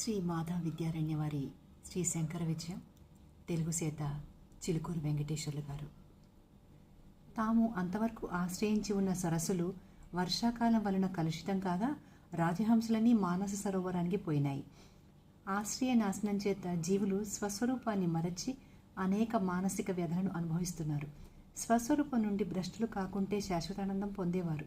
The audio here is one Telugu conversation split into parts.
శ్రీ మాధవ విద్యారణ్య వారి శ్రీ శంకర విజయం తెలుగు సేత చిలుకూరు వెంకటేశ్వర్లు గారు. తాము అంతవరకు ఆశ్రయించి ఉన్న సరస్సులు వర్షాకాలం వలన కలుషితం కాగా రాజహంసలన్నీ మానస సరోవరానికి పోయినాయి. ఆశ్రయ నాశనం చేత జీవులు స్వస్వరూపాన్ని మరచి అనేక మానసిక వ్యధలను అనుభవిస్తున్నారు. స్వస్వరూపం నుండి భ్రష్టులు కాకుంటే శాశ్వతానందం పొందేవారు.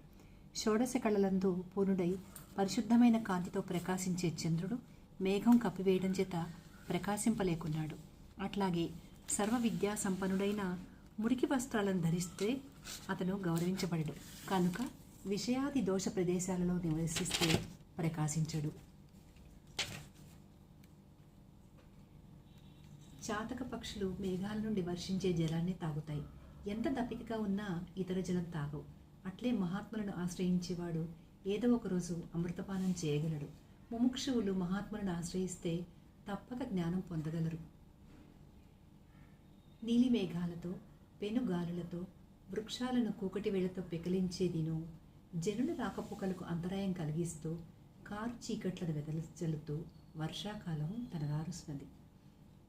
షోడశ కళలందు పూర్ణుడై పరిశుద్ధమైన కాంతితో ప్రకాశించే చంద్రుడు మేఘం కప్పివేయడం చేత ప్రకాశింపలేకున్నాడు. అట్లాగే సర్వ విద్యా సంపన్నుడైన మురికి వస్త్రాలను ధరిస్తే అతను గౌరవించబడడు. కనుక విషయాది దోష ప్రదేశాలలో నివసిస్తే ప్రకాశించడు. చాతక పక్షులు మేఘాల నుండి వర్షించే జలాన్ని తాగుతాయి. ఎంత దప్పికగా ఉన్నా ఇతర జలం తాగవు. అట్లే మహాత్ములను ఆశ్రయించేవాడు ఏదో ఒక రోజు అమృతపానం చేయగలడు. ముముక్షువులు మహాత్ములను ఆశ్రయిస్తే తప్పక జ్ఞానం పొందగలరు. నీలిమేఘాలతో పెనుగాలులతో వృక్షాలను కూకటి వేళతో పెకిలించేదిను జనుల రాకపోకలకు అంతరాయం కలిగిస్తూ కారు చీకట్లను వెదలచల్లుతూ వర్షాకాలం తనగారుస్తున్నది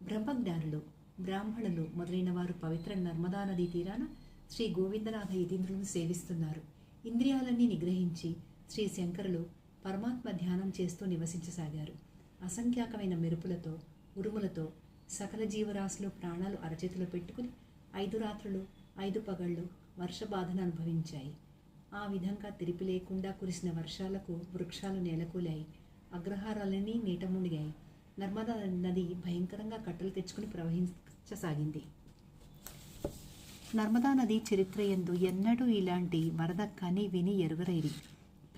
బ్రహ్మజ్ఞానులు బ్రాహ్మణులు మొదలైన వారు పవిత్ర నర్మదా నదీ తీరాన శ్రీ గోవిందనాథ యతీంద్రులను సేవిస్తున్నారు. ఇంద్రియాలన్నీ నిగ్రహించి శ్రీ శంకరులు పరమాత్మ ధ్యానం చేస్తూ నివసించసాగారు. అసంఖ్యాకమైన మెరుపులతో ఉరుములతో సకల జీవరాశులు ప్రాణాలు అరచేతిలో పెట్టుకుని ఐదు రాత్రులు ఐదు పగళ్ళు వర్షబాధను అనుభవించాయి. ఆ విధంగా తిరిపి లేకుండా కురిసిన వర్షాలకు వృక్షాలు నేలకూలాయి. అగ్రహారాలన్నీ నీట మునిగాయి. నర్మదా నది భయంకరంగా కట్టలు తెచ్చుకుని ప్రవహించసాగింది. నర్మదా నది చరిత్ర ఎందు ఎన్నడూ ఇలాంటి వరద కని విని ఎరుగరైరి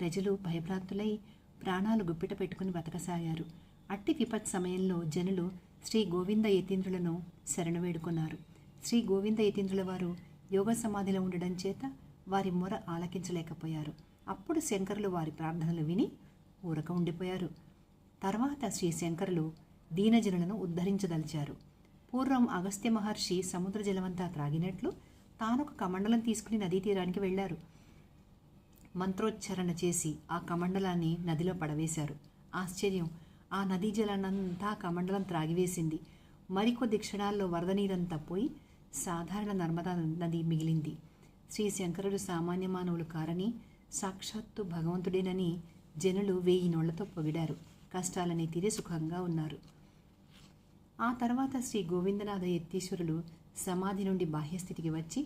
ప్రజలు భయభ్రాంతులై ప్రాణాలు గుప్పిట పెట్టుకుని బతకసాగారు. అట్టి విపత్ సమయంలో జనులు శ్రీ గోవింద యతీంద్రులను శరణు వేడుకున్నారు. శ్రీ గోవింద యతీంద్రుల వారు యోగ సమాధిలో ఉండడం చేత వారి మొర ఆలకించలేకపోయారు. అప్పుడు శంకరులు వారి ప్రార్థనలు విని ఊరక ఉండిపోయారు. తర్వాత శ్రీ శంకరులు దీనజనులను ఉద్ధరించదలిచారు. పూర్వం అగస్త్య మహర్షి సముద్ర జలమంతా త్రాగినట్లు తానొక కమండలం తీసుకుని నదీ తీరానికి వెళ్ళారు. మంత్రోచ్చారణ చేసి ఆ కమండలాన్ని నదిలో పడవేశారు. ఆశ్చర్యం! ఆ నదీ జలాన్నంతా కమండలం త్రాగివేసింది. మరికొద్ది క్షణాల్లో వరద నీరంతా పోయి సాధారణ నర్మదా నది మిగిలింది. శ్రీ శంకరుడు సామాన్య మానవులు కారని సాక్షాత్తు భగవంతుడేనని జనులు వేయి నోళ్ళతో పొగిడారు. కష్టాలని తీరి సుఖంగా ఉన్నారు. ఆ తర్వాత శ్రీ గోవిందనాథ యత్తీశ్వరులు సమాధి నుండి బాహ్యస్థితికి వచ్చి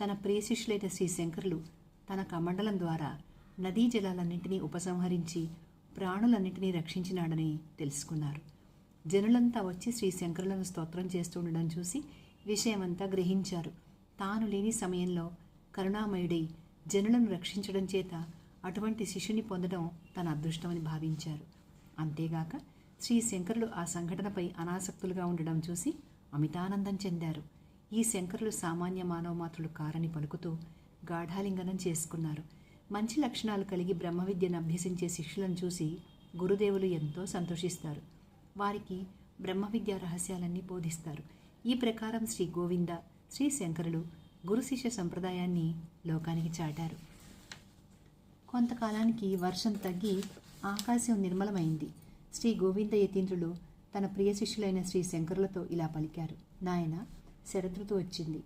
తన ప్రియశిష్యులైన శ్రీ శంకరులు తన కమండలం ద్వారా నదీ జలాలన్నింటినీ ఉపసంహరించి ప్రాణులన్నింటినీ రక్షించినాడని తెలుసుకున్నారు. జనులంతా వచ్చి శ్రీ శంకరులను స్తోత్రం చేస్తుండడం చూసి విషయమంతా గ్రహించారు. తాను లేని సమయంలో కరుణామయుడై జనులను రక్షించడం చేత అటువంటి శిష్యుని పొందడం తన అదృష్టమని భావించారు. అంతేగాక శ్రీ శంకరులు ఆ సంఘటనపై అనాసక్తులుగా ఉండడం చూసి అమితానందం చెందారు. ఈ శంకరులు సామాన్య మానవ మాతృలు కారని పలుకుతూ గాఢాలింగనం చేసుకున్నారు. మంచి లక్షణాలు కలిగి బ్రహ్మ విద్యను అభ్యసించే శిష్యులను చూసి గురుదేవులు ఎంతో సంతోషిస్తారు. వారికి బ్రహ్మ విద్యా రహస్యాలన్నీ బోధిస్తారు. ఈ ప్రకారం శ్రీ గోవింద శ్రీ శంకరులు గురు శిష్య సంప్రదాయాన్ని లోకానికి చాటారు. కొంతకాలానికి వర్షం తగ్గి ఆకాశం నిర్మలమైంది. శ్రీ గోవింద యతీంద్రులు తన ప్రియ శిష్యులైన శ్రీ శంకరులతో ఇలా పలికారు. నాయన శరదృతు వచ్చింది.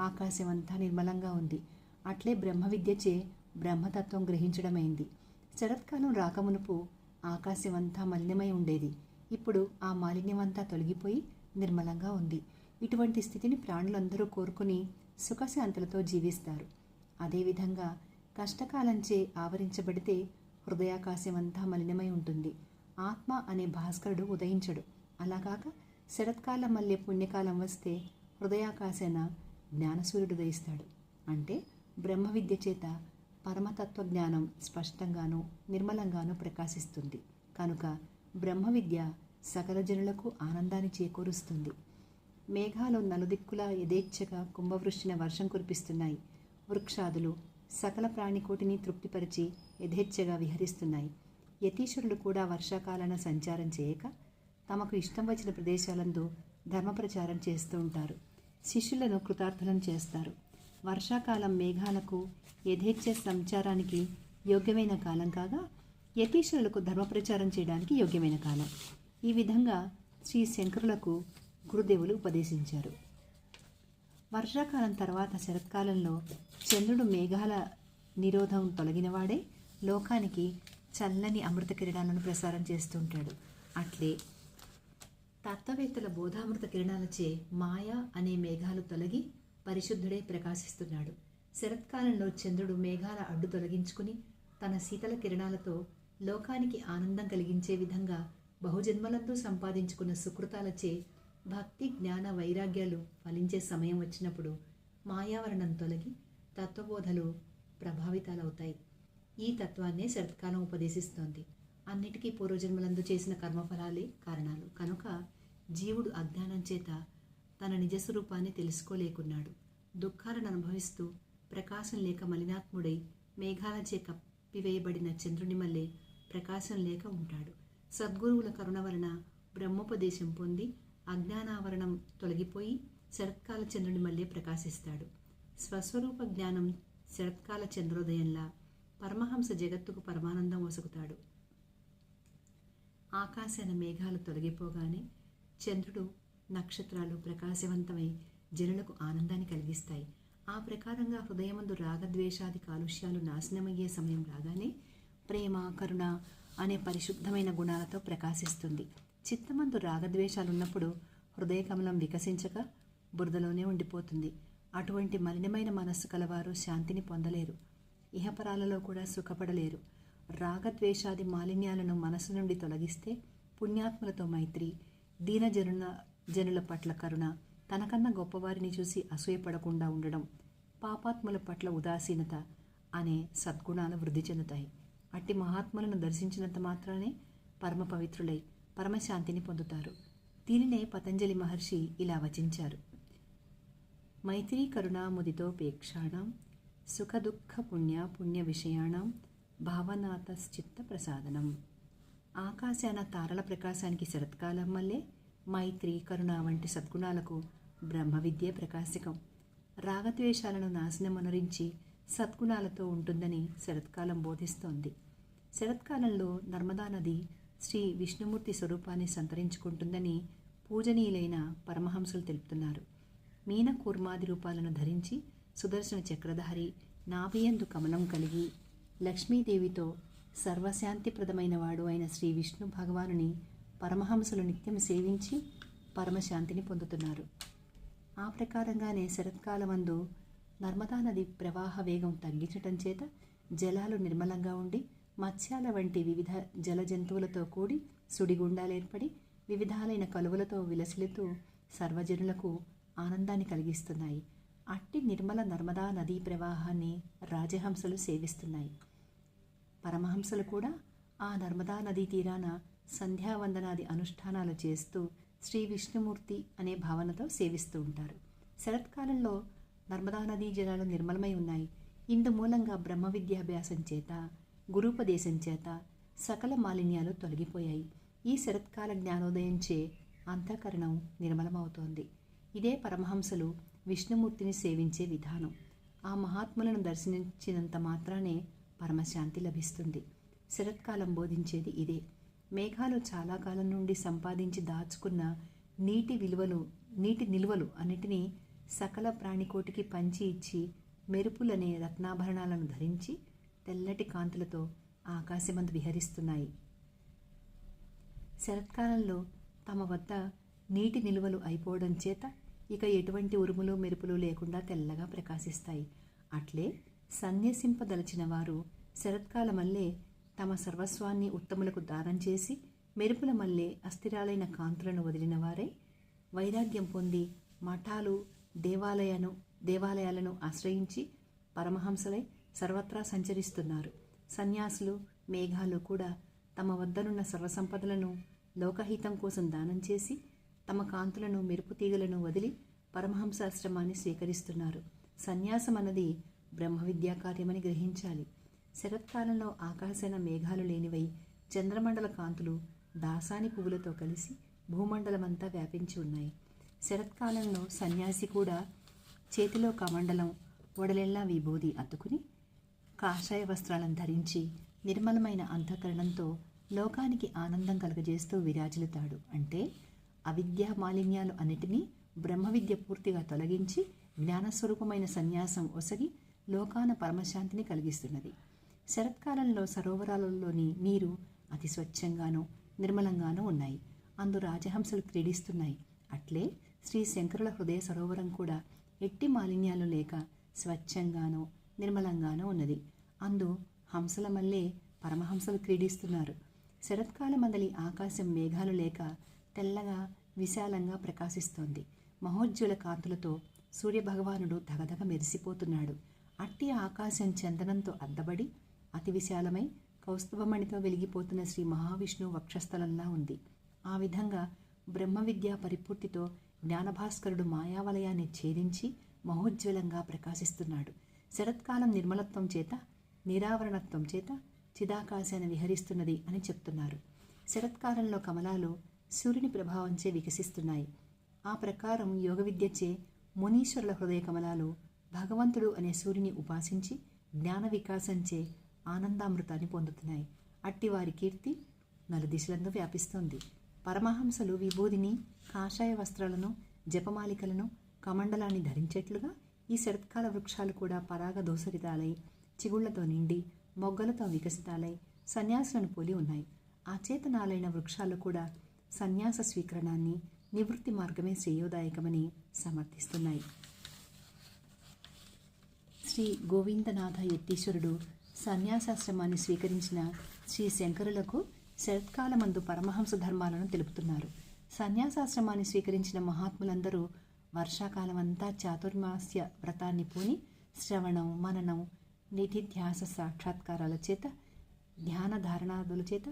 ఆకాశం అంతా నిర్మలంగా ఉంది. అట్లే బ్రహ్మ విద్యచే బ్రహ్మతత్వం గ్రహించడమైంది. శరత్కాలం రాకమునుపు ఆకాశమంతా మలినమై ఉండేది. ఇప్పుడు ఆ మాలిన్యమంతా తొలగిపోయి నిర్మలంగా ఉంది. ఇటువంటి స్థితిని ప్రాణులందరూ కోరుకుని సుఖశాంతులతో జీవిస్తారు. అదేవిధంగా కష్టకాలంచే ఆవరించబడితే హృదయాకాశమంతా మలినమై ఉంటుంది. ఆత్మ అనే భాస్కరుడు ఉదయించడు. అలాగాక శరత్కాలం మళ్ళీ పుణ్యకాలం వస్తే హృదయాకాశాన జ్ఞానసూర్యుడు ఉదయిస్తాడు. అంటే బ్రహ్మ విద్య చేత పరమతత్వ జ్ఞానం స్పష్టంగానూ నిర్మలంగానూ ప్రకాశిస్తుంది. కనుక బ్రహ్మ విద్య సకల జనులకు ఆనందాన్ని చేకూరుస్తుంది. మేఘాలు నలుదిక్కులా యథేచ్ఛగా కుంభవృష్టిన వర్షం కురిపిస్తున్నాయి. వృక్షాదులు సకల ప్రాణికోటిని తృప్తిపరిచి యథేచ్ఛగా విహరిస్తున్నాయి. యతీశ్వరులు కూడా వర్షాకాలాన సంచారం చేయక తమకు ఇష్టం వచ్చిన ప్రదేశాలందు ధర్మ ప్రచారం చేస్తూ ఉంటారు. శిష్యులను కృతార్థులను చేస్తారు. వర్షాకాలం మేఘాలకు యథేచ్ఛ సంచారానికి యోగ్యమైన కాలం కాగా యతీశ్వరులకు ధర్మ ప్రచారం చేయడానికి యోగ్యమైన కాలం. ఈ విధంగా శ్రీ శంకరులకు గురుదేవులు ఉపదేశించారు. వర్షాకాలం తర్వాత శరత్కాలంలో చంద్రుడు మేఘాల నిరోధం తొలగినవాడే లోకానికి చల్లని అమృత కిరణాలను ప్రసారం చేస్తుంటాడు అట్లే తత్వవేత్తల బోధామృత కిరణాలచే మాయ అనే మేఘాలు తొలగి పరిశుద్ధుడై ప్రకాశిస్తున్నాడు. శరత్కాలంలో చంద్రుడు మేఘాల అడ్డు తొలగించుకుని తన శీతల కిరణాలతో లోకానికి ఆనందం కలిగించే విధంగా బహుజన్మలంతో సంపాదించుకున్న సుకృతాలచే భక్తి జ్ఞాన వైరాగ్యాలు ఫలించే సమయం వచ్చినప్పుడు మాయావరణం తొలగి తత్వబోధలు ప్రభావితాలవుతాయి. ఈ తత్వాన్నే శరత్కాలం ఉపదేశిస్తోంది. అన్నిటికీ పూర్వజన్మలందు చేసిన కర్మఫలాలే కారణాలు. కనుక జీవుడు అజ్ఞానం చేత తన నిజస్వరూపాన్ని తెలుసుకోలేకున్నాడు. దుఃఖాలను అనుభవిస్తూ ప్రకాశం లేక మలినాత్ముడై మేఘాలచే కప్పివేయబడిన చంద్రుని మల్లే ప్రకాశం లేక ఉంటాడు. సద్గురువుల కరుణ వలన బ్రహ్మోపదేశం పొంది అజ్ఞానావరణం తొలగిపోయి శరత్కాల చంద్రుని మళ్ళీ ప్రకాశిస్తాడు. స్వస్వరూప జ్ఞానం శరత్కాల చంద్రోదయంలా పరమహంస జగత్తుకు పరమానందం వసుకుతాడు. ఆకాశాన మేఘాలు తొలగిపోగానే చంద్రుడు నక్షత్రాలు ప్రకాశవంతమై జనులకు ఆనందాన్ని కలిగిస్తాయి. ఆ ప్రకారంగా హృదయమందు రాగద్వేషాది కాలుష్యాలు నాశనమయ్యే సమయం రాగానే ప్రేమ కరుణ అనే పరిశుద్ధమైన గుణాలతో ప్రకాశిస్తుంది. చిత్తమందు రాగద్వేషాలు ఉన్నప్పుడు హృదయ కమలం వికసించక బురదలోనే ఉండిపోతుంది. అటువంటి మలినమైన మనస్సు కలవారు శాంతిని పొందలేరు. ఇహపరాలలో కూడా సుఖపడలేరు. రాగద్వేషాది మాలిన్యాలను మనసు నుండి తొలగిస్తే పుణ్యాత్మలతో మైత్రి దీనజనుల జనుల పట్ల కరుణ తనకన్నా గొప్పవారిని చూసి అసూయపడకుండా ఉండడం పాపాత్ముల పట్ల ఉదాసీనత అనే సద్గుణాలు వృద్ధి చెందుతాయి. అట్టి మహాత్ములను దర్శించినంత మాత్రమే పరమ పవిత్రులై పరమశాంతిని పొందుతారు. దీనినే పతంజలి మహర్షి ఇలా వచించారు. మైత్రీ కరుణాముదితోపేక్షాణం సుఖ పుణ్య పుణ్య విషయాణం భావనాతశ్చిత్త ప్రసాదనం. ఆకాశాన తారల ప్రకాశానికి శరత్కాలం వల్లే మైత్రి కరుణ వంటి సద్గుణాలకు బ్రహ్మ విద్యే ప్రకాశకం. రాగద్వేషాలను నాశనమనురించి సద్గుణాలతో ఉంటుందని శరత్కాలం బోధిస్తోంది. శరత్కాలంలో నర్మదా నది శ్రీ విష్ణుమూర్తి స్వరూపాన్ని సంతరించుకుంటుందని పూజనీయులైన పరమహంసులు తెలుపుతున్నారు. మీన కూర్మాది రూపాలను ధరించి సుదర్శన చక్రధారి నాభియందు కమలం కలిగి లక్ష్మీదేవితో సర్వశాంతిప్రదమైన వాడు అయిన శ్రీ విష్ణు భగవానుని పరమహంసలు నిత్యం సేవించి పరమశాంతిని పొందుతున్నారు. ఆ ప్రకారంగానే శరత్కాలమందు నర్మదా నది ప్రవాహ వేగం తగ్గించటం చేత జలాలు నిర్మలంగా ఉండి మత్స్యాల వంటి వివిధ జల జంతువులతో కూడి సుడిగుండాలు ఏర్పడి వివిధాలైన కలువలతో విలసిలుతూ సర్వజనులకు ఆనందాన్ని కలిగిస్తున్నాయి. అట్టి నిర్మల నర్మదా నదీ ప్రవాహాన్ని రాజహంసలు సేవిస్తున్నాయి. పరమహంసలు కూడా ఆ నర్మదా నదీ తీరాన సంధ్యావందనాది అనుష్ఠానాలు చేస్తూ శ్రీ విష్ణుమూర్తి అనే భావనతో సేవిస్తూ ఉంటారు. శరత్కాలంలో నర్మదా నదీ జలాలు నిర్మలమై ఉన్నాయి. ఇందు మూలంగా బ్రహ్మ విద్యాభ్యాసం చేత గురూపదేశం చేత సకల మాలిన్యాలు తొలగిపోయాయి. ఈ శరత్కాల జ్ఞానోదయంచే అంతఃకరణం నిర్మలమవుతోంది. ఇదే పరమహంసలు విష్ణుమూర్తిని సేవించే విధానం. ఆ మహాత్ములను దర్శించినంత మాత్రానే పరమశాంతి లభిస్తుంది. శరత్కాలం బోధించేది ఇదే. మేఘాలు చాలా కాలం నుండి సంపాదించి దాచుకున్న నీటి విలువలు నీటి నిల్వలు అన్నిటినీ సకల ప్రాణికోటికి పంచి ఇచ్చి మెరుపులనే రత్నాభరణాలను ధరించి తెల్లటి కాంతులతో ఆకాశమంత విహరిస్తున్నాయి. శరత్కాలంలో తమ వద్ద నీటి నిల్వలు అయిపోవడం చేత ఇక ఎటువంటి ఉరుములు మెరుపులు లేకుండా తెల్లగా ప్రకాశిస్తాయి. అట్లే సన్యసింపదలచిన వారు శరత్కాలమల్లే తమ సర్వస్వాన్ని ఉత్తములకు దానం చేసి మెరుపుల మల్లే అస్థిరాలైన కాంతులను వదిలిన వారై వైరాగ్యం పొంది మఠాలు దేవాలయను దేవాలయాలను ఆశ్రయించి పరమహంసలై సర్వత్రా సంచరిస్తున్నారు. సన్యాసులు మేఘాలు కూడా తమ వద్దనున్న సర్వసంపదలను లోకహితం కోసం దానం చేసి తమ కాంతులను మెరుపు తీగలను వదిలి పరమహంసాశ్రమాన్ని స్వీకరిస్తున్నారు. సన్యాసం అన్నది బ్రహ్మ విద్యా కార్యమని గ్రహించాలి. శరత్కాలంలో ఆకాశాన మేఘాలు లేనివై చంద్రమండల కాంతులు దాసాని పువ్వులతో కలిసి భూమండలమంతా వ్యాపించి ఉన్నాయి. శరత్కాలంలో సన్యాసి కూడా చేతిలో కమండలం ఒడలెల్లా విభూది అతుకుని కాషాయ వస్త్రాలను ధరించి నిర్మలమైన అంతఃకరణంతో లోకానికి ఆనందం కలుగజేస్తూ విరాజిల్లుతాడు. అంటే అవిద్యా మాలిన్యాలు అన్నిటినీ బ్రహ్మ విద్య పూర్తిగా తొలగించి జ్ఞానస్వరూపమైన సన్యాసం ఒసగి లోకాన పరమశాంతిని కలిగిస్తున్నది. శరత్కాలంలో సరోవరాలలోని నీరు అతి స్వచ్ఛంగానూ నిర్మలంగానూ ఉన్నాయి. అందు రాజహంసలు క్రీడిస్తున్నాయి. అట్లే శ్రీ శంకరుల హృదయ సరోవరం కూడా ఎట్టి మాలిన్యాలు లేక స్వచ్ఛంగానూ నిర్మలంగానూ ఉన్నది. అందు హంసల మల్లే పరమహంసలు క్రీడిస్తున్నారు. శరత్కాల మందలి ఆకాశం మేఘాలు లేక తెల్లగా విశాలంగా ప్రకాశిస్తోంది. మహోజ్వల కాంతులతో సూర్యభగవానుడు ధగధగ మెరిసిపోతున్నాడు. అట్టి ఆకాశం చందనంతో అద్దబడి అతి విశాలమై కౌస్తుభమణితో వెలిగిపోతున్న శ్రీ మహావిష్ణువు వక్షస్థలంలా ఉంది. ఆ విధంగా బ్రహ్మ విద్యా పరిపూర్తితో జ్ఞానభాస్కరుడు మాయావలయాన్ని ఛేదించి మహోజ్వలంగా ప్రకాశిస్తున్నాడు. శరత్కాలం నిర్మలత్వం చేత నిరావరణత్వం చేత చిదాకాశాన్ని విహరిస్తున్నది అని చెప్తున్నారు. శరత్కాలంలో కమలాలు సూర్యుని ప్రభావంచే వికసిస్తున్నాయి. ఆ ప్రకారం యోగ విద్యచే మునీశ్వరుల హృదయ కమలాలు భగవంతుడు అనే సూర్యుని ఉపాసించి జ్ఞాన వికాసంచే ఆనందామృతాన్ని పొందుతున్నాయి. అట్టి వారి కీర్తి నలుదిశలందు వ్యాపిస్తోంది. పరమహంసలు విభూదిని కాషాయ వస్త్రాలను జపమాలికలను కమండలాన్ని ధరించేట్లుగా ఈ శరత్కాల వృక్షాలు కూడా పరాగ దోసరితాలై చిగుళ్ళతో నిండి మొగ్గలతో వికసితాలై సన్యాసులను పోలి ఉన్నాయి. ఆ చేతనాలైన వృక్షాలు కూడా సన్యాస స్వీకరణాన్ని నివృత్తి మార్గమే శ్రేయోదాయకమని సమర్థిస్తున్నాయి. శ్రీ గోవిందనాథ యత్తీశ్వరుడు సన్యాసాశ్రమాన్ని స్వీకరించిన శ్రీ శంకరులకు శరత్కాలమందు పరమహంస ధర్మాలను తెలుపుతున్నారు. సన్యాసాశ్రమాన్ని స్వీకరించిన మహాత్ములందరూ వర్షాకాలమంతా చాతుర్మాస్య వ్రతాన్ని పూని శ్రవణం మననం నిధిధ్యాస సాక్షాత్కారాల చేత ధ్యాన ధారణాదుల చేత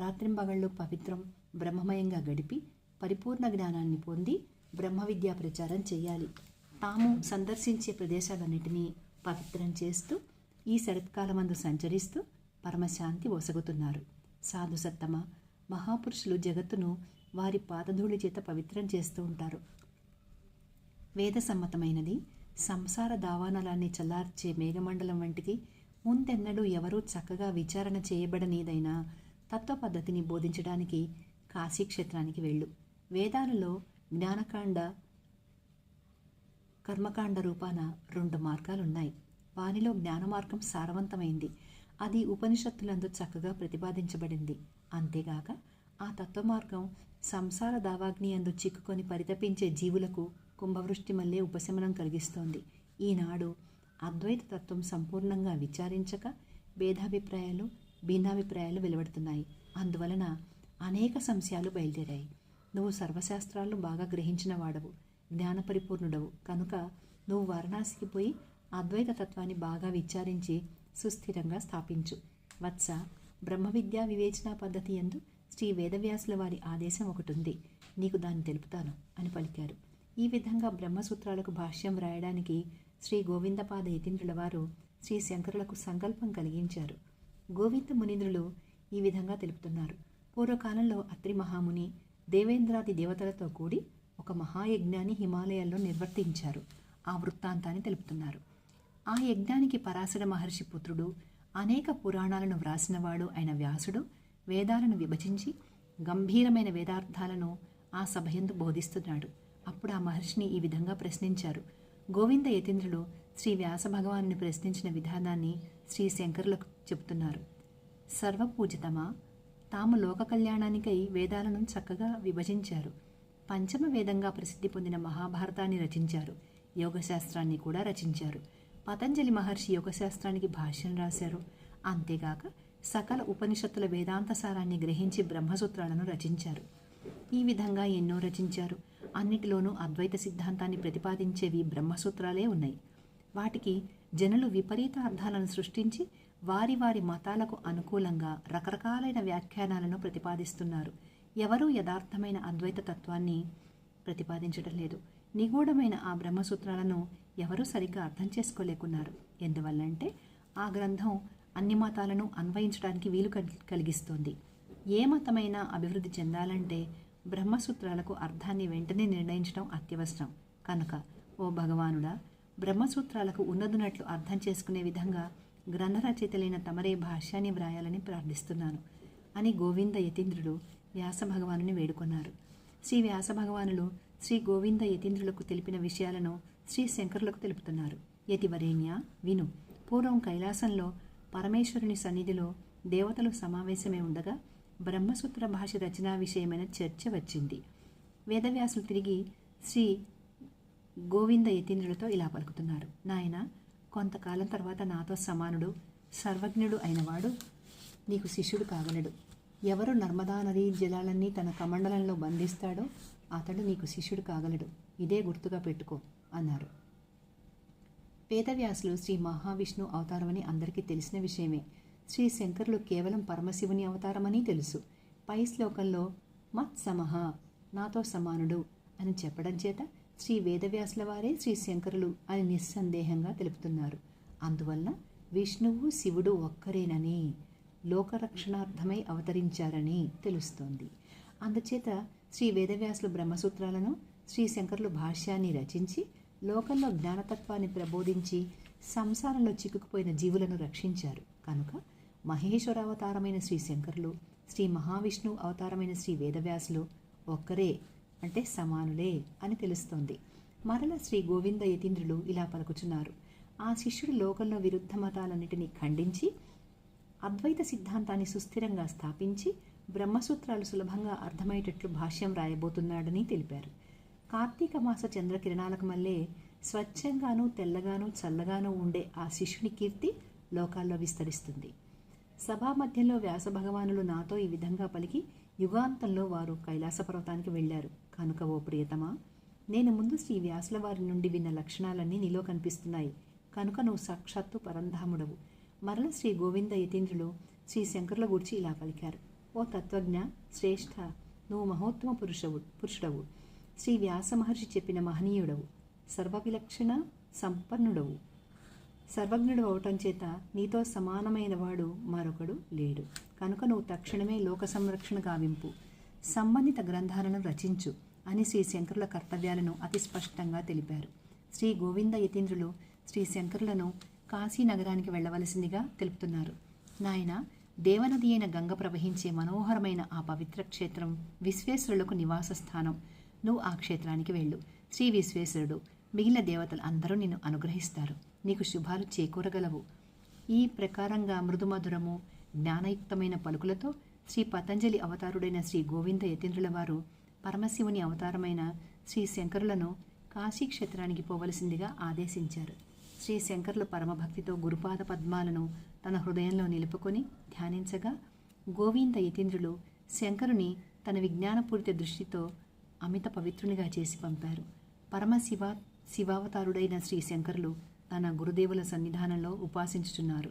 రాత్రింబగళ్ళు పవిత్రం బ్రహ్మమయంగా గడిపి పరిపూర్ణ జ్ఞానాన్ని పొంది బ్రహ్మ విద్యా ప్రచారం చేయాలి. తాము సందర్శించే ప్రదేశాలన్నిటినీ పవిత్రం చేస్తూ ఈ శరత్కాలమందు సంచరిస్తూ పరమశాంతి ఒసగుతున్నారు సాధు సత్తమ మహాపురుషులు జగత్తును వారి పాదధూళి చేత పవిత్రం చేస్తూ ఉంటారు. వేద సమ్మతమైనది సంసార దావానలాన్ని చల్లార్చే మేఘమండలం వంటిది ముందెన్నడూ ఎవరూ చక్కగా విచారణ చేయబడనిదైన తత్వ పద్ధతిని బోధించడానికి కాశీక్షేత్రానికి వెళ్ళు. వేదాలలో జ్ఞానకాండ కర్మకాండ రూపాన రెండు మార్గాలున్నాయి. వానిలో జ్ఞాన మార్గం సారవంతమైంది. అది ఉపనిషత్తులందు చక్కగా ప్రతిపాదించబడింది. అంతేగాక ఆ తత్వ మార్గం సంసార దావాగ్ని అందు చిక్కుకొని పరితపించే జీవులకు కుంభవృష్టి మళ్ళీ ఉపశమనం కలిగిస్తోంది. ఈనాడు అద్వైత తత్వం సంపూర్ణంగా విచారించక భేదాభిప్రాయాలు భిన్నాభిప్రాయాలు వెలువడుతున్నాయి. అందువలన అనేక సంశయాలు బయలుదేరాయి. నువ్వు సర్వశాస్త్రాలు బాగా గ్రహించిన వాడవు జ్ఞానపరిపూర్ణుడవు. కనుక నువ్వు వారణాసికి పోయి అద్వైత తత్వాన్ని బాగా విచారించి సుస్థిరంగా స్థాపించు. వత్స బ్రహ్మ విద్యా వివేచన పద్ధతి ఎందు శ్రీ వేదవ్యాసుల వారి ఆదేశం ఒకటి ఉంది నీకు దాన్ని తెలుపుతాను అని పలికారు. ఈ విధంగా బ్రహ్మసూత్రాలకు భాష్యం వ్రాయడానికి శ్రీ గోవిందపాద యతీంద్రుల వారు శ్రీ శంకరులకు సంకల్పం కలిగించారు. గోవింద మునీంద్రులు ఈ విధంగా తెలుపుతున్నారు. పూర్వకాలంలో అత్రి మహాముని దేవేంద్రాది దేవతలతో కూడి ఒక మహాయజ్ఞాన్ని హిమాలయాల్లో నిర్వర్తించారు. ఆ వృత్తాంతాన్ని తెలుపుతున్నారు. ఆ యజ్ఞానికి పరాశర మహర్షి పుత్రుడు అనేక పురాణాలను వ్రాసినవాడు అయిన వ్యాసుడు వేదాలను విభజించి గంభీరమైన వేదార్థాలను ఆ సభయందు బోధిస్తున్నాడు. అప్పుడు ఆ మహర్షిని ఈ విధంగా ప్రశ్నించారు. గోవింద యతీంద్రుడు శ్రీ వ్యాస భగవాన్ని ప్రశ్నించిన విధానాన్ని శ్రీ శంకరులకు చెబుతున్నారు. సర్వపూజితమా? తాము లోక కళ్యాణానికై వేదాలను చక్కగా విభజించారు. పంచమ వేదంగా ప్రసిద్ధి పొందిన మహాభారతాన్ని రచించారు. యోగశాస్త్రాన్ని కూడా రచించారు. పతంజలి మహర్షి యోగశాస్త్రానికి భాష్యం రాశారు. అంతేగాక సకల ఉపనిషత్తుల వేదాంత సారాన్ని గ్రహించి బ్రహ్మసూత్రాలను రచించారు. ఈ విధంగా ఎన్నో రచించారు. అన్నిటిలోనూ అద్వైత సిద్ధాంతాన్ని ప్రతిపాదించేవి బ్రహ్మసూత్రాలే ఉన్నాయి. వాటికి జనులు విపరీత అర్థాలను సృష్టించి వారి వారి మతాలకు అనుకూలంగా రకరకాలైన వ్యాఖ్యానాలను ప్రతిపాదిస్తున్నారు. ఎవరూ యథార్థమైన అద్వైత తత్వాన్ని ప్రతిపాదించడం లేదు. నిగూఢమైన ఆ బ్రహ్మసూత్రాలను ఎవరూ సరిగ్గా అర్థం చేసుకోలేకున్నారు. ఎందువల్లంటే ఆ గ్రంథం అన్ని మతాలను అన్వయించడానికి వీలు కల్- కలిగిస్తోంది. ఏ మతమైనా అభివృద్ధి చెందాలంటే బ్రహ్మసూత్రాలకు అర్థాన్ని వెంటనే నిర్ణయించడం అత్యవసరం. కనుక ఓ భగవానుడా బ్రహ్మసూత్రాలకు ఉన్నదున్నట్లు అర్థం చేసుకునే విధంగా గ్రంథ రచయితలైన తమరే భాష్యాన్ని వ్రాయాలని ప్రార్థిస్తున్నాను అని గోవింద యతీంద్రుడు వ్యాస భగవానుని వేడుకొన్నారు. శ్రీ వ్యాస భగవానులు శ్రీ గోవింద యతీంద్రులకు తెలిపిన విషయాలను శ్రీ శంకరులకు తెలుపుతున్నారు. యతివరేణ్య విను. పూర్వం కైలాసంలో పరమేశ్వరుని సన్నిధిలో దేవతలు సమావేశమే ఉండగా బ్రహ్మసూత్ర భాష రచనా విషయమైన చర్చ వచ్చింది. వేదవ్యాసులు తిరిగి శ్రీ గోవింద యతీంద్రులతో ఇలా పలుకుతున్నారు. నాయన కొంతకాలం తర్వాత నాతో సమానుడు సర్వజ్ఞుడు అయినవాడు నీకు శిష్యుడు కాగలడు. ఎవరు నర్మదా నదీ జలాలన్నీ తన కమండలంలో బంధిస్తాడో అతడు నీకు శిష్యుడు కాగలడు. ఇదే గుర్తుగా పెట్టుకో అన్నారు. వేదవ్యాసులు శ్రీ మహావిష్ణు అవతారమని అందరికీ తెలిసిన విషయమే. శ్రీ శంకరులు కేవలం పరమశివుని అవతారమని తెలుసు. పై శ్లోకంలో మత్ సమహ నాతో సమానుడు అని చెప్పడం చేత శ్రీ వేదవ్యాసుల వారే శ్రీ శంకరులు అని నిస్సందేహంగా తెలుపుతున్నారు. అందువల్ల విష్ణువు శివుడు ఒక్కరేనని లోకరక్షణార్థమై అవతరించారని తెలుస్తోంది. అందుచేత శ్రీ వేదవ్యాసులు బ్రహ్మసూత్రాలను శ్రీ శంకరులు భాష్యాన్ని రచించి లోకంలో జ్ఞానతత్వాన్ని ప్రబోధించి సంసారంలో చిక్కుకుపోయిన జీవులను రక్షించారు. కనుక మహేశ్వరావతారమైన శ్రీ శంకరులు శ్రీ మహావిష్ణు అవతారమైన శ్రీ వేదవ్యాసులు ఒక్కరే అంటే సమానులే అని తెలుస్తోంది. మరల శ్రీ గోవింద యతీంద్రులు ఇలా పలుకుచున్నారు. ఆ శిష్యుడు లోకంలో విరుద్ధ మతాలన్నిటినీ ఖండించి అద్వైత సిద్ధాంతాన్ని సుస్థిరంగా స్థాపించి బ్రహ్మసూత్రాలు సులభంగా అర్థమయ్యేటట్లు భాష్యం రాయబోతున్నాడని తెలిపారు. కార్తీక మాస చంద్రకిరణాలకు మల్లే స్వచ్ఛంగానూ తెల్లగానూ చల్లగానూ ఉండే ఆ శిష్యుని కీర్తి లోకాల్లో విస్తరిస్తుంది. సభా మధ్యలో వ్యాస భగవానులు నాతో ఈ విధంగా పలికి యుగాంతంలో వారు కైలాస పర్వతానికి వెళ్ళారు. కనుక ఓ ప్రియతమా నేను ముందు శ్రీ వ్యాసుల వారి నుండి విన్న లక్షణాలన్నీ నీలో కనిపిస్తున్నాయి. కనుక నువ్వు సాక్షాత్తు పరంధాముడవు. మరల శ్రీ గోవింద యతీంద్రులు శ్రీ శంకరుల గురించి ఇలా పలికారు. ఓ తత్వజ్ఞ శ్రేష్ఠ నువ్వు మహోత్తమ పురుషవు పురుషుడవు. శ్రీ వ్యాస మహర్షి చెప్పిన మహనీయుడవు. సర్వవిలక్షణ సంపన్నుడవు. సర్వజ్ఞుడు అవటం చేత నీతో సమానమైన వాడు మరొకడు లేడు. కనుక నువ్వు తక్షణమే లోక సంరక్షణ గావింపు సంబంధిత గ్రంథాలను రచించు అని శ్రీ శంకరుల కర్తవ్యాలను అతి స్పష్టంగా తెలిపారు. శ్రీ గోవింద యతీంద్రులు శ్రీ శంకరులను కాశీ నగరానికి వెళ్ళవలసిందిగా తెలుపుతున్నారు. నాయన దేవనది అయిన గంగ ప్రవహించే మనోహరమైన ఆ పవిత్ర క్షేత్రం విశ్వేశ్వరులకు నివాస స్థానం నువ్వు ఆ క్షేత్రానికి వెళ్ళు. శ్రీ విశ్వేశ్వరుడు మిగిలిన దేవతలు అందరూ నిన్ను అనుగ్రహిస్తారు. నీకు శుభాలు చేకూరగలవు. ఈ ప్రకారంగా మృదుమధురము జ్ఞానయుక్తమైన పలుకులతో శ్రీ పతంజలి అవతారుడైన శ్రీ గోవింద యతీంద్రుల వారు పరమశివుని అవతారమైన శ్రీ శంకరులను కాశీ క్షేత్రానికి పోవలసిందిగా ఆదేశించారు. శ్రీ శంకరులు పరమభక్తితో గురుపాద పద్మాలను తన హృదయంలో నిలుపుకొని ధ్యానించగా గోవింద యతీంద్రులు శంకరుని తన విజ్ఞానపూరిత దృష్టితో అమిత పవిత్రునిగా చేసి పంపారు. పరమశివ శివావతారుడైన శ్రీ శంకరులు తన గురుదేవుల సన్నిధానంలో ఉపాసించుచున్నారు.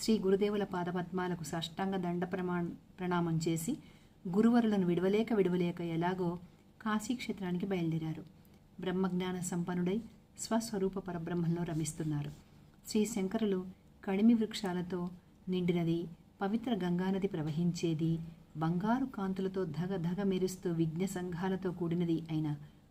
శ్రీ గురుదేవుల పాదపద్మాలకు సాష్టాంగ దండ ప్రమా ప్రణామం చేసి గురువరులను విడవలేక విడవలేక ఎలాగో కాశీక్షేత్రానికి బయలుదేరారు. బ్రహ్మజ్ఞాన సంపన్నుడై స్వస్వరూప పరబ్రహ్మంలో రమిస్తున్నారు. శ్రీ శంకరులు కడిమి వృక్షాలతో నిండినది పవిత్ర గంగానది ప్రవహించేది బంగారు కాంతులతో ధగ ధగ మెరుస్తూ విఘ్న సంఘాలతో కూడినది అయిన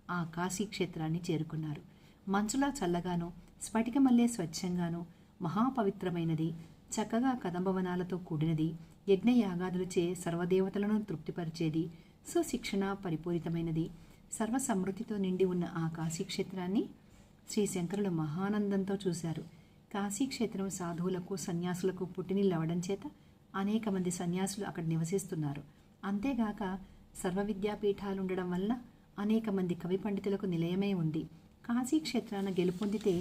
ఆ కాశీ క్షేత్రాన్ని చేరుకున్నారు. మంచులా చల్లగాను స్ఫటికమల్లే స్వచ్ఛంగాను మహాపవిత్రమైనది చక్కగా కదంబవనాలతో కూడినది యజ్ఞయాగాదులచే సర్వదేవతలను తృప్తిపరిచేది సుశిక్షణ పరిపూరితమైనది సర్వసమృద్ధితో నిండి ఉన్న ఆ కాశీక్షేత్రాన్ని శ్రీ శంకరులు మహానందంతో చూశారు. కాశీక్షేత్రం సాధువులకు సన్యాసులకు పుట్టినిల్లవడం చేత అనేక మంది సన్యాసులు అక్కడ నివసిస్తున్నారు. అంతేగాక సర్వ విద్యాపీఠాలుండడం వల్ల అనేక మంది కవి పండితులకు నిలయమే ఉంది. కాశీక్షేత్రాన గెలుపొందితే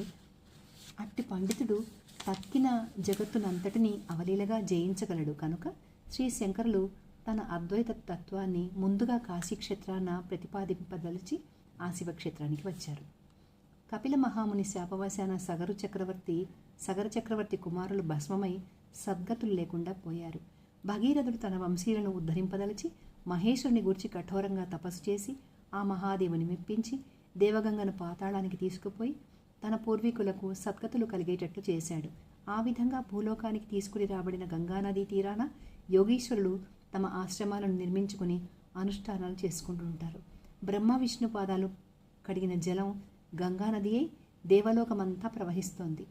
అట్టి పండితుడు తక్కిన జగత్తునంతటినీ అవలీలగా జయించగలడు. కనుక శ్రీ శంకరులు తన అద్వైత తత్వాన్ని ముందుగా కాశీక్షేత్రాన ప్రతిపాదింపదలిచి ఆ శివక్షేత్రానికి వచ్చారు. కపిల మహాముని శాపవశాన సగరు చక్రవర్తి సగర చక్రవర్తి కుమారులు భస్మమై సద్గతులు లేకుండా పోయారు. భగీరథుడు తన వంశీయులను ఉద్ధరింపదలిచి మహేశ్వరుని గురించి కఠోరంగా తపస్సు చేసి ఆ మహాదేవుని మెప్పించి దేవగంగను పాతాళానికి తీసుకుపోయి తన పూర్వీకులకు సద్గతులు కలిగేటట్లు చేశాడు. ఆ విధంగా భూలోకానికి తీసుకుని రాబడిన గంగానదీ తీరాన యోగీశ్వరులు తమ ఆశ్రమాలను నిర్మించుకుని అనుష్ఠానాలు చేసుకుంటూ ఉంటారు బ్రహ్మ విష్ణు పాదాలు కడిగిన జలం గంగానదియే దేవలోకమంతా ప్రవహిస్తోంది.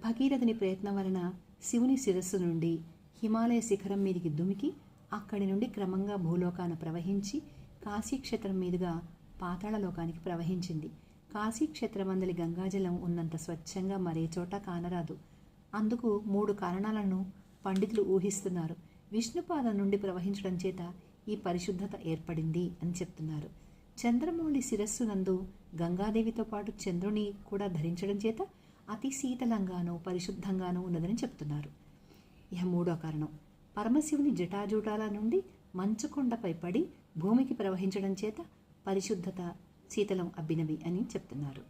భగీరథుని ప్రయత్నం వలన శివుని శిరస్సు నుండి హిమాలయ శిఖరం మీదికి దుమికి అక్కడి నుండి క్రమంగా భూలోకాన ప్రవహించి కాశీక్షేత్రం మీదుగా పాతాళలోకానికి ప్రవహించింది. కాశీక్షేత్రమందలి గంగాజలం ఉన్నంత స్వచ్ఛంగా మరే చోట కానరాదు. అందుకు మూడు కారణాలను పండితులు ఊహిస్తున్నారు. విష్ణుపాదం నుండి ప్రవహించడం చేత ఈ పరిశుద్ధత ఏర్పడింది అని చెప్తున్నారు. చంద్రమౌళి శిరస్సు నందు గంగాదేవితో పాటు చంద్రుని కూడా ధరించడం చేత అతి శీతలంగానూ పరిశుద్ధంగానూ ఉన్నదని చెప్తున్నారు. ఇహ మూడో కారణం. పరమశివుని జటాజూటాల నుండి మంచుకొండపై పడి భూమికి ప్రవహించడం చేత పరిశుద్ధత శీతలం అబ్బినవి అని చెప్తున్నారు.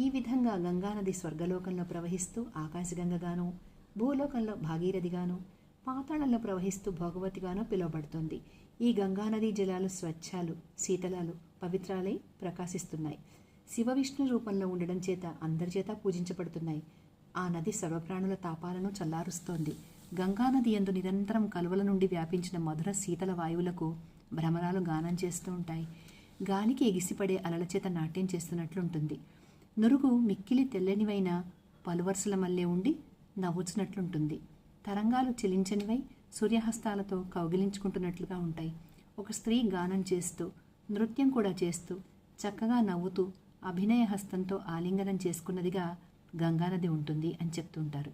ఈ విధంగా గంగానది స్వర్గలోకంలో ప్రవహిస్తూ ఆకాశగంగగాను భూలోకంలో భాగీరథిగాను పాతాళంలో ప్రవహిస్తూ భోగవతిగాను పిలువబడుతోంది. ఈ గంగానది జలాలు స్వచ్ఛాలు శీతలాలు పవిత్రాలై ప్రకాశిస్తున్నాయి. శివ విష్ణు రూపంలో ఉండడం చేత అందరి చేత పూజించబడుతున్నాయి. ఆ నది సర్వప్రాణుల తాపాలను చల్లారుస్తోంది. గంగానది ఎందు నిరంతరం కలువల నుండి వ్యాపించిన మధుర శీతల వాయువులకు భ్రమరాలు గానం చేస్తూ ఉంటాయి. గాలికి ఎగిసిపడే అలల చేత నాట్యం చేస్తున్నట్లుంటుంది. నురుగు మిక్కిలి తెల్లనివైన పలువరుసల మల్లె ఉండి నవ్వుచున్నట్లుంటుంది. తరంగాలు చెలించనివై సూర్యహస్తాలతో కౌగిలించుకుంటున్నట్లుగా ఉంటాయి. ఒక స్త్రీ గానం చేస్తూ నృత్యం కూడా చేస్తూ చక్కగా నవ్వుతూ అభినయ హస్తంతో ఆలింగనం చేసుకున్నదిగా గంగానది ఉంటుంది అని చెప్తుంటారు.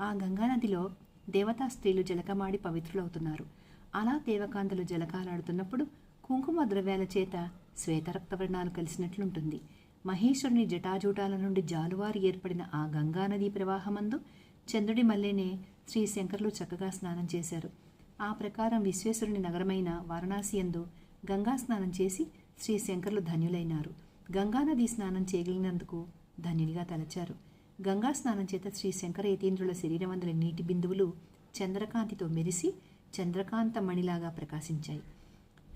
ఆ గంగానదిలో దేవతా స్త్రీలు జలకమాడి పవిత్రులవుతున్నారు. అలా దేవకాంతలు జలకాలాడుతున్నప్పుడు కుంకుమ ద్రవ్యాల చేత శ్వేతరక్తవర్ణాలు కలిసినట్లుంటుంది. మహేశ్వరుని జటాజూటాల నుండి జాలువారి ఏర్పడిన ఆ గంగానదీ ప్రవాహమందు చంద్రుడి మల్లెనే శ్రీ శంకర్లు చక్కగా స్నానం చేశారు. ఆ ప్రకారం విశ్వేశ్వరుని నగరమైన వారణాసి యందు గంగా స్నానం చేసి శ్రీ శంకర్లు ధన్యులైనారు. గంగానది స్నానం చేయగలిగినందుకు ధన్యునిగా తలచారు. గంగా స్నానం చేత శ్రీ శంకర యతీంద్రుల శరీరమందుల నీటి బిందువులు చంద్రకాంతితో మెరిసి చంద్రకాంత మణిలాగా ప్రకాశించాయి.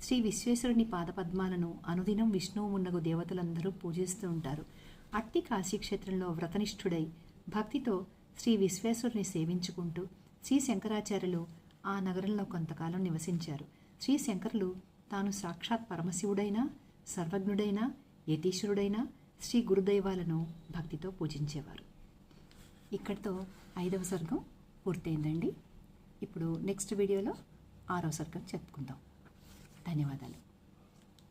శ్రీ విశ్వేశ్వరుని పాదపద్మాలను అనుదినం విష్ణువు మున్నగు దేవతలందరూ పూజిస్తూ ఉంటారు. అట్టి కాశీక్షేత్రంలో వ్రతనిష్ఠుడై భక్తితో శ్రీ విశ్వేశ్వరుని సేవించుకుంటూ శ్రీ శంకరాచార్యులు ఆ నగరంలో కొంతకాలం నివసించారు. శ్రీ శంకరులు తాను సాక్షాత్ పరమశివుడైన సర్వజ్ఞుడైన యతీశ్వరుడైన శ్రీ గురుదైవాలను భక్తితో పూజించేవారు. ఇక్కడితో ఐదవ సర్గం పూర్తయిందండి. ఇప్పుడు నెక్స్ట్ వీడియోలో ఆరో సర్గం చెప్పుకుందాం. ధన్యవాదాలు.